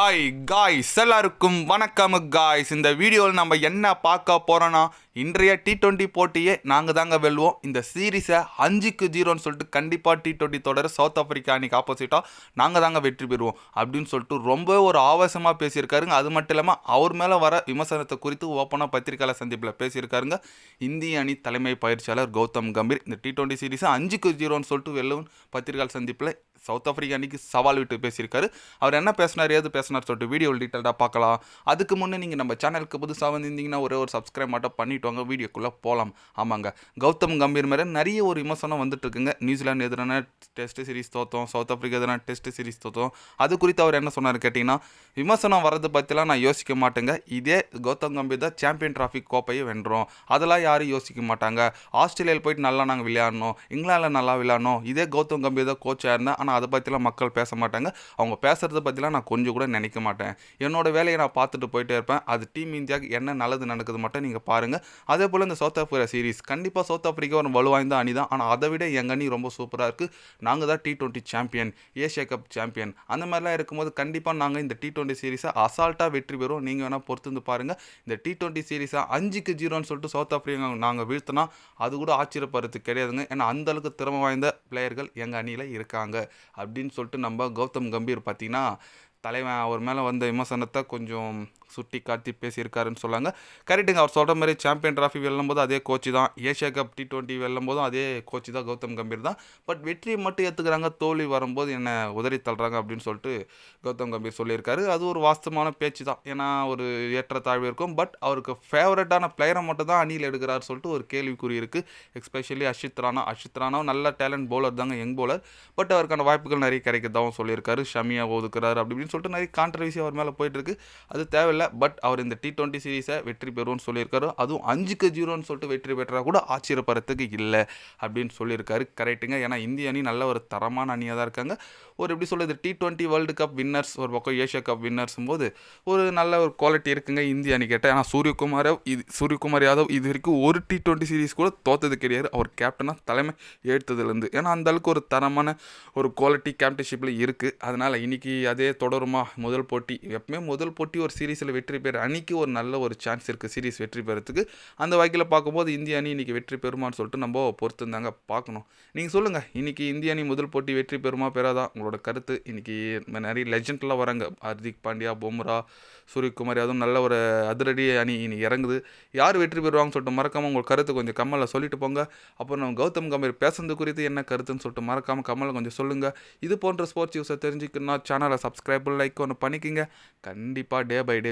Hi guys எல்லாருக்கும் வணக்கம் guys இந்த வீடியோவில் நம்ம என்ன பார்க்க போகிறோன்னா இன்றைய டி ட்வெண்ட்டி போட்டியே நாங்கள் தாங்க வெல்வோம். இந்த சீரீஸை அஞ்சுக்கு ஜீரோன்னு சொல்லிட்டு கண்டிப்பாக டி ட்வெண்ட்டி தொடர சவுத் ஆஃப்ரிக்கா அன்றைக்கி ஆப்போசிட்டாக நாங்கள் தாங்க வெற்றி பெறுவோம். அப்படின்னு சொல்லிட்டு ரொம்ப ஒரு ஆவேசமாக பேசியிருக்காருங்க. அது மட்டும் இல்லாமல் அவர் மேலே வர விமர்சனத்தை குறித்து ஓப்பனாக பத்திரிகையாளர் சந்திப்பில் பேசியிருக்காருங்க. இந்திய அணி தலைமை பயிற்சியாளர் கௌதம் கம்பீர். இந்த டி டுவெண்ட்டி சீரீஸை அஞ்சுக்கு ஜீரோன்னு சொல்லிட்டு வெல்லும் பத்திரிகையாளர் சந்திப்பில் சவுத் ஆஃப்ரிக்கா சவால் விட்டு பேசியிருக்காரு. அவர் என்ன பேசினார் ஏது பேசினார் சொல்லிட்டு வீடியோ டீட்டெயிலாக பார்க்கலாம். அதுக்கு முன்னே நீங்கள் நம்ம சேனலுக்கு புதுசாக வந்திருந்தீங்கன்னா ஒரே ஒரு சப்ஸ்கிரைப் மட்டும் பண்ணிட்டு வாங்க வீடியோக்குள்ளே போகலாம் ஆமாங்க. கௌதம் கம்பீர் மேலே நிறைய ஒரு விமர்சனம் வந்துட்டு இருக்குங்க. நியூசிலாந்து எதிரான டெஸ்ட் சீரிஸ் தோத்தோம் சவுத் ஆஃப்ரிக்கா எதிரான டெஸ்ட் சீரிஸ் தோத்தோம். அது குறித்து அவர் என்ன சொன்னார் கேட்டிங்கன்னா விமர்சனம் வரது பற்றிலாம் நான் யோசிக்க மாட்டேங்க. இதே கௌதம் கம்பீர் தான் சாம்பியன் டிராஃபி கோப்பையை வென்றோம். அதெல்லாம் யாரும் யோசிக்க மாட்டாங்க. ஆஸ்திரேலியாவில் போயிட்டு நல்லா நாங்கள் விளையாடணும் இங்கிலாந்தில் நல்லா விளையாடணும். இதே கௌதம் கம்பீர் தான் கோச்சாக இருந்தேன் ஆனால் அதை பற்றிலாம் மக்கள் பேச மாட்டாங்க அவங்க பேசுகிறத பற்றிலாம் நான் கொஞ்சம் கூட நினைக்க மாட்டேன். என்னோட வேலையை நான் பார்த்துட்டு போயிட்டே இருப்பேன். அது டீம் இந்தியாவுக்கு என்ன நல்லது நடக்குது மட்டும் நீங்கள் பாருங்கள் அதே போல் இந்த சவுத் ஆஃப்ரிக்கா சீரிஸ் கண்டிப்பாக சவுத் ஆஃப்ரிக்கா ஒரு வலுவாய்ந்த அணி தான். ஆனால் அதை விட எங்கள் அணி ரொம்ப சூப்பராக இருக்குது நாங்கள் தான் T twenty champion Asia cup champion அந்த மாதிரிலாம் இருக்கும்போது கண்டிப்பாக நாங்கள் இந்த டி டுவெண்ட்டி சீரிஸை அசால்ட்டாக வெற்றி பெறும் நீங்கள் வேணால் பொறுத்து வந்து பாருங்கள் இந்த டி டுவெண்ட்டி சீரிஸை அஞ்சுக்கு ஜீரோன்னு சொல்லிட்டு சவுத் ஆஃப்ரிக்கா நாங்கள் வீழ்த்தினா அது கூட ஆச்சரியப்படுறது கிடையாதுங்க. ஏன்னா அந்த அளவுக்கு திறமை வாய்ந்த பிளேயர்கள் எங்கள் அணியில் இருக்காங்க. அப்படின்னு சொல்லிட்டு நம்ம கௌதம் கம்பீர் பார்த்தீங்கன்னா தலைவன் அவர் மேலே வந்த விமர்சனத்தை கொஞ்சம் சுட்டி காட்டி பேசியிருக்காருன்னு சொல்லாங்க. கரெக்டுங்க அவர் சொல்கிற மாதிரி சாம்பியன் ட்ராஃபி வெல்லும் போது அதே கோச்சு தான். ஏஷியா கப் டி டுவெண்ட்டி வெல்லும் போதும் அதே கோச்சு தான் கௌதம் கம்பீர் தான். பட் வெற்றியை மட்டும் ஏற்றுக்கிறாங்க தோல்வி வரும்போது என்னை உதறி தள்ளுறாங்க அப்படின்னு சொல்லிட்டு கௌதம் கம்பீர் சொல்லியிருக்காரு. அது ஒரு வாஸ்தவமான பேச்சு தான். ஏன்னா ஒரு ஏற்ற தாழ்வு இருக்கும். பட் அவருக்கு ஃபேவரட்டான பிளேயரை மட்டும் தான் அணியில் எடுக்கிறார் சொல்லிட்டு ஒரு கேள்விக்குறி இருக்குது எஸ்பெஷலி அஷித் ராணா. அஷித் ராணாவும் நல்ல டேலண்ட் பவுலர் தாங்க யங் பவுலர் பட் அவருக்கான வாய்ப்புகள் நிறைய கிடைக்கிறதாகவும் சொல்லியிருக்காரு. ஷமியாக ஒதுக்குறாரு அப்படின்னு சொல்லிட்டு நிறைய கான்ட்ரவர்சி அவர் மேலே போயிட்டுருக்கு அது தேவையில்லை. பட் அவர் இந்த டி டுவெண்ட்டி சீரீஸை வெற்றி பெறுவோம்னு சொல்லியிருக்காரு. அதுவும் அஞ்சுக்கு ஜீரோன்னு சொல்லிட்டு வெற்றி பெற்றால் கூட ஆச்சரியப்படுறதுக்கு இல்லை அப்படின்னு சொல்லியிருக்காரு. கரெக்டுங்க ஏன்னா இந்திய அணி நல்ல ஒரு தரமான அணியாக தான் இருக்காங்க. ஒரு எப்படி சொல்கிறது T twenty world cup winners ஒரு பக்கம் ஏஷியா கப் வின்னர்ஸும் போது ஒரு நல்ல ஒரு குவாலிட்டி இருக்குங்க இந்திய அணி கேட்டால் ஏன்னா சூரியகுமார் இது சூரியகுமார் யாதவ் இது வரைக்கும் ஒரு டி டுவெண்ட்டி சீரீஸ் கூட தோத்தது கிடையாது. அவர் கேப்டனாக தலைமை ஏற்றதுலேருந்து. ஏன்னா அந்தளவுக்கு ஒரு தரமான ஒரு குவாலிட்டி கேப்டன்ஷிப்பில் இருக்குது அதனால் இன்னைக்கு அதே தொடருமா? முதல் போட்டி. எப்பவுமே முதல் போட்டி ஒரு சீரீஸில் வெற்றி பெற அணிக்கு ஒரு நல்ல ஒரு சான்ஸ் இருக்குது சீரீஸ் வெற்றி பெறத்துக்கு. அந்த வகையில் பார்க்கும்போது இந்திய அணி இன்னைக்கு வெற்றி பெறுமான்னு சொல்லிட்டு நம்ம பொறுத்திருந்தாங்க. பார்க்கணும். நீங்கள் சொல்லுங்கள் இன்றைக்கி இந்திய அணி முதல் போட்டி வெற்றி பெறுமா பெறாதா? உங்களோட கருத்து இன்றைக்கி நிறைய லெஜெண்ட்லாம் வராங்க. ஹர்திக் பாண்டியா பும்ரா சூரியகுமார் அதுவும் நல்ல ஒரு அதிரடி அணி இன்னைக்கு இறங்குது. யார் வெற்றி பெறுவாங்கன்னு சொல்லிட்டு மறக்காமல் உங்கள் கருத்து கொஞ்சம் கம்மலில் சொல்லிட்டு போங்க. அப்புறம் நம்ம கௌதம் கம்பீர் பேசுறது குறித்து என்ன கருத்துன்னு சொல்லிட்டு மறக்காமல் கமலை கொஞ்சம் சொல்லுங்கள் இது போன்ற ஸ்போர்ட்ஸ் நியூஸை தெரிஞ்சுக்கணும்னா சேனலை சப்ஸ்கிரைப் லைக் ஒன்று பண்ணிக்கிங்க. கண்டிப்பாக day by day